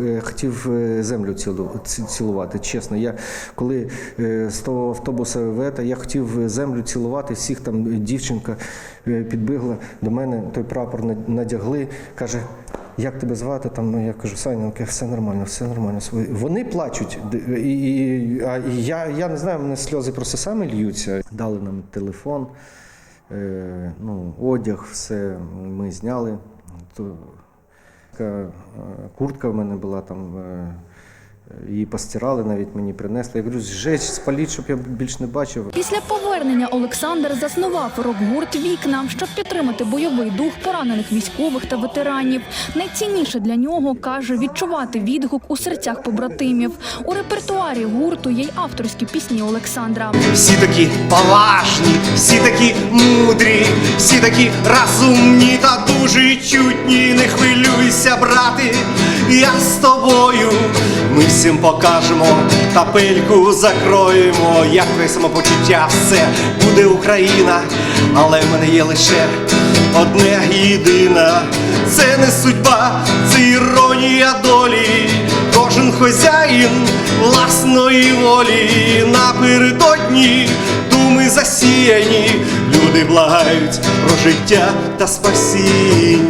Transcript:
Е, Хотів е, землю цілу- цілувати, чесно. Я коли е, з того автобуса вета, я хотів землю цілувати, всіх там дівчинка підбігла до мене, той прапор надягли, каже. Як тебе звати? Там я кажу, Саня, все нормально, все нормально. Вони плачуть. І, і, а я, я не знаю, мене сльози просто самі льються. Дали нам телефон, е, ну, одяг, все ми зняли. То куртка в мене була там. е, Її постирали, навіть мені принесли. Я говорю, жесть, спаліть, щоб я більш не бачив. Після повернення Олександр заснував рок-гурт Вікна, щоб підтримати бойовий дух поранених військових та ветеранів. Найцінніше для нього каже відчувати відгук у серцях побратимів. У репертуарі гурту є й авторські пісні Олександра. Всі такі поважні, всі такі мудрі, всі такі розумні та дуже чутні. Не хвилюйся, брати, я з тобою. Ми всім покажемо, тапельку закроємо. Як твоє самопочуття, все буде Україна, але в мене є лише одне єдина. Це не судьба, це іронія долі. Кожен хазяїн власної волі напередодні думи засіяні, люди благають про життя та спасіння.